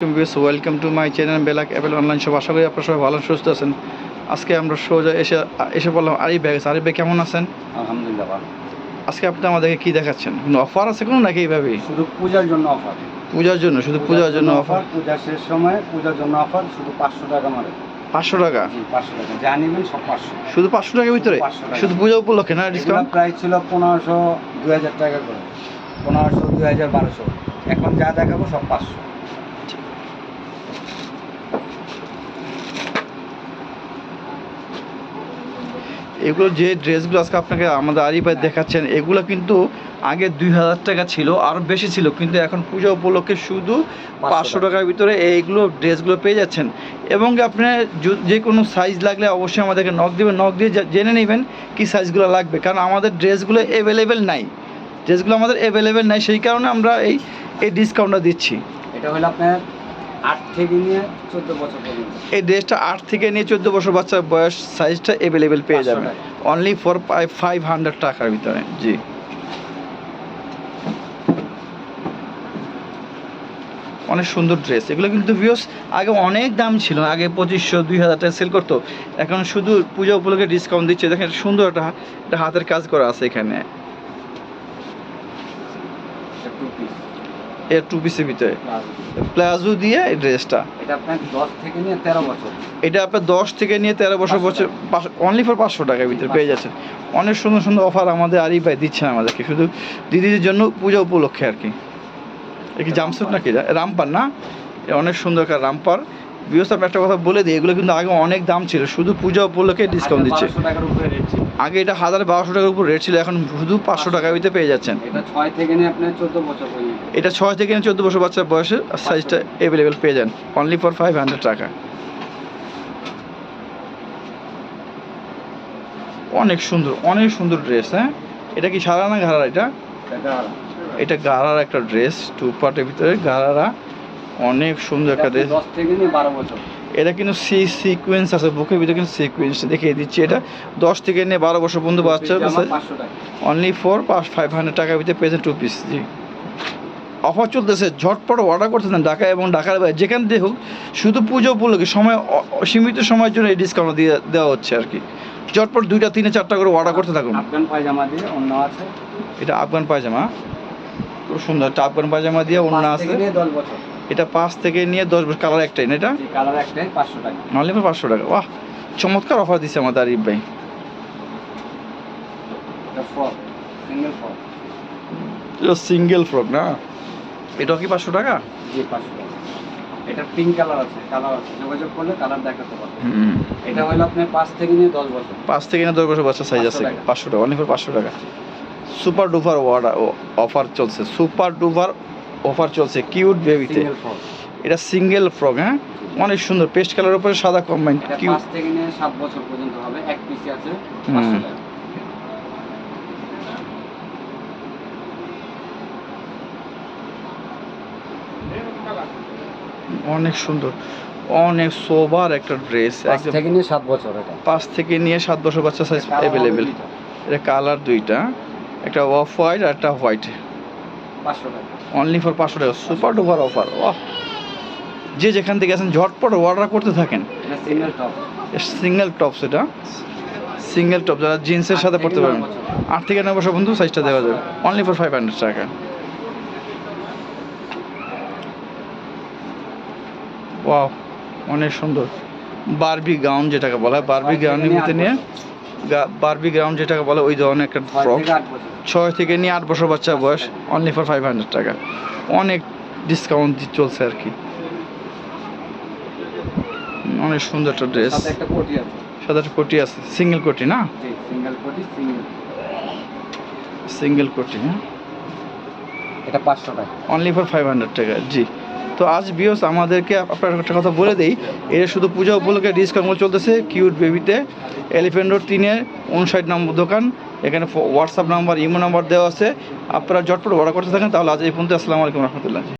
Welcome to my channel বেলাক apple online সব আশা করি আপনারা সবাই ভালো সুস্থ আছেন। আজকে আমরা সোজা এসে এসে বললাম আরিফ ভাই আরিফ ভাই কেমন আছেন? আলহামদুলিল্লাহ আজকে আপনি আমাদেরকে কি দেখাচ্ছেন? কোনো অফার আছে কোনো নাকি এইভাবেই শুধু পূজার জন্য অফার পূজার জন্য শুধু পূজার জন্য অফার পূজার শেষ সময় পূজার জন্য অফার শুধু পাঁচশো টাকা মারে পাঁচশো টাকা? পাঁচশো টাকা। যা নিবেন সব পাঁচশো। শুধু পাঁচশো টাকার ভিতরে? 500 শুধু পূজা উপলক্ষে না ডিসকাউন্ট প্রাইস ছিল পনেরোশো দুই হাজার টাকা করে। পনেরোশো দুই হাজার বারোশো। এখন যা দেখাবো সব পাঁচশো। এগুলো যে ড্রেসগুলো আজকে আপনাকে আমাদের আরিফ ভাই দেখাচ্ছেন এগুলো কিন্তু আগে দুই হাজার টাকা ছিল আরও বেশি ছিল কিন্তু এখন পূজা উপলক্ষে শুধু পাঁচশো টাকার ভিতরে এইগুলো ড্রেসগুলো পেয়ে যাচ্ছেন। এবং আপনি যো- কোনো সাইজ লাগলে অবশ্যই আমাদেরকে নখ দেবেন নখ দিয়ে জেনে নেবেন কি সাইজগুলো লাগবে কারণ আমাদের ড্রেসগুলো অ্যাভেলেবেল নাই। ড্রেসগুলো আমাদের অ্যাভেলেবেল নাই সেই কারণে আমরা এই এই ডিসকাউন্টটা দিচ্ছি। এটা হলো আপনার আট থেকে নিয়ে চোদ্দ বছর পর্যন্ত। এই ড্রেসটা আট থেকে নিয়ে চোদ্দ বছর বাচ্চার বয়স সাইজটা অ্যাভেলেবেল পেয়ে 500 যাবেন। অনলি ফর ফাইভ হান্ড্রেড টাকার ভিতরে। জি। অনেক সুন্দর ড্রেস এগুলো কিন্তু ভিউস আগে অনেক দাম ছিল। আগে পঁচিশশো দুই হাজার টাকা সেল করতো। এখন শুধু পূজা উপলক্ষে ডিসকাউন্ট দিচ্ছে। দেখেন সুন্দর একটা হাতের কাজ করা আছে এখানে। এর টু পিসের ভিতরে। প্লাজো দিয়ে এই ড্রেসটা এটা আপনার দশ থেকে নিয়ে তেরো বছর। এটা আপনার দশ থেকে নিয়ে তেরো বছর 500 বছর অনলি ফর পাঁচশো টাকার ভিতরে পেয়ে যাচ্ছেন। অনেক সুন্দর সুন্দর অফার আমাদের আরিফ ভাই দিচ্ছেন আমাদেরকে শুধু দিদিদের জন্য পূজা উপলক্ষে আর কি। এ কি জামসুট রামপার। নাকি? রামপার না? অনেক সুন্দর একটা রামপার আমি একটা কথা বলে দিই এগুলো কিন্তু আগে অনেক দাম ছিল। শুধু পূজা উপলক্ষে ডিসকাউন্ট দিচ্ছে। রেট ছিল। আগে এটা হাজার বারোশো টাকার উপর রেট ছিল এখন শুধু পাঁচশো টাকার ভিতরে পেয়ে যাচ্ছেন। এটা ছয় থেকে নিয়ে চোদ্দ বছর বাচ্চার বয়সে সাইজটা অ্যাভেলেবেল পেয়ে যান। অনলি ফর ফাইভ হান্ড্রেড টাকা। অনেক সুন্দর অনেক সুন্দর ড্রেস হ্যাঁ? এটা কি সারা না ঘাড়া এটা? এটা এটা গাড়ার একটা ড্রেস টু পার্টের ভিতরে গাড়ারা অনেক সুন্দর একটা ড্রেস দশ। থেকে এটা কিন্তু সি সিকুয়েন্স আছে বুকের ভিতরে কিন্তু সিকুয়েন্স দেখিয়ে দিচ্ছি এটা। দশ থেকে নিয়ে বারো বছর পর্যন্ত বাচ্চা অনলি ফোর পাঁচ ফাইভ হান্ড্রেড টাকার ভিতরে পেয়েছেন টু পিস জি। অফার চলতেছে ঝটপট অর্ডার করতে দেন ঢাকা এবং ঢাকার বাইরে। যেখান দিয়ে হোক শুধু পুজো উপলক্ষে সময় সীমিত সময়ের জন্য এই ডিসকাউন্ট দিয়ে দেওয়া হচ্ছে আর কি। ঝটপট দুইটা তিনে চারটা করে অর্ডার করতে থাকুন। আফগান পায়জামা দিয়ে অন্য আছে। এটা আফগান পায়জামা। খুব সুন্দর একটা আফগান পায়জামা দিয়ে অন্য আছে। দশ বছর। এটা পাঁচ থেকে নিয়ে দশ বছর কালার একটাই না এটা? কালার একটাই পাঁচশো টাকা। অনলি ফর পাঁচশো টাকা বাহ! চমৎকার অফার দিচ্ছে আমাদের আরিফ ভাই। সিঙ্গেল ফ্রক না? এটাও কি পাঁচশো টাকা? জি পাঁচশো টাকা। এটা পিঙ্ক কালার আছে কালার আছে। যোগাযোগ করলে কালার দেখাতে পারবে। হুম। এটা হলো আপনার পাঁচ থেকে নিয়ে দশ বছর। পাঁচ থেকে না দশ বছর বাচ্চা সাইজ আছে। পাঁচশো টাকা অনলি ফর পাঁচশো টাকা। সুপার ডুপার অফার চলছে। সুপার ডুপার অফার চলছে কিউট বেবিতে এটা সিঙ্গেল ফ্রক হ্যাঁ? অনেক সুন্দর পেস্ট কালার উপরে সাদা কম্বাইন কিউট পাঁচ থেকে নিয়ে সাত বছর পর্যন্ত হবে এক পিসে আছে অনেক সুন্দর অনেক সোবার একটা ড্রেস থেকে নিয়ে সাত বছর এটা। পাঁচ থেকে নিয়ে সাত বছর বাচ্চা সাইজ অ্যাভেলেবেল এটা কালার দুইটা একটা অফ হোয়াইট আর একটা হোয়াইট অনলি ফর পাঁচশো টাকা। Super duper offer wow. যে যেখান থেকে আছেন ঝটপট অর্ডার করতে থাকেন। সিঙ্গেল টপ সেটা সিঙ্গেল টপ যারা জিন্সের সাথে পড়তে পারবেন আট থেকে নয় বছর বন্ধু সাইজটা দেওয়া যাবে। অনলি ফর ফাইভ হান্ড্রেড টাকা। ওয়াও অনেক সুন্দর। বারবি গাউন যেটাকে বলা হয় বারবি গাউনের নিয়ে নিয়ে বারবি গ্রাউন্ড যেটাকে বলে ওই ধরনের একটা ফ্রক ছয় থেকে নিয়ে আট বছর বাচ্চা বয়স অনলি ফর ফাইভ হান্ড্রেড টাকা। অনেক ডিসকাউন্ট চলছে আর কি। অনেক সুন্দর একটা ড্রেস সাদা একটা কোটি আছে। সিঙ্গেল কোটি না? সিঙ্গেল কোটি সিঙ্গেল সিঙ্গেল কোটি হ্যাঁ? এটা পাঁচশো টাকা। অনলি ফর ফাইভ হান্ড্রেড টাকা জি। তো আজ বিয়স, আমাদেরকে আপনার একটা কথা বলে দিই। এটা শুধু পূজা উপলক্ষে ডিসকাউন্ট চলতেছে কিউট বেবিতে এলিফেন্ট রোড তিনের উনষাট নম্বর দোকান। এখানে হোয়াটসঅ্যাপ নাম্বার ইমো নাম্বার দেওয়া আছে। আপনারা জটপট অর্ডার করতে থাকেন, তাহলে আজ এই পর্যন্ত, আসসালামু আলাইকুম রহমতুল্লাহ।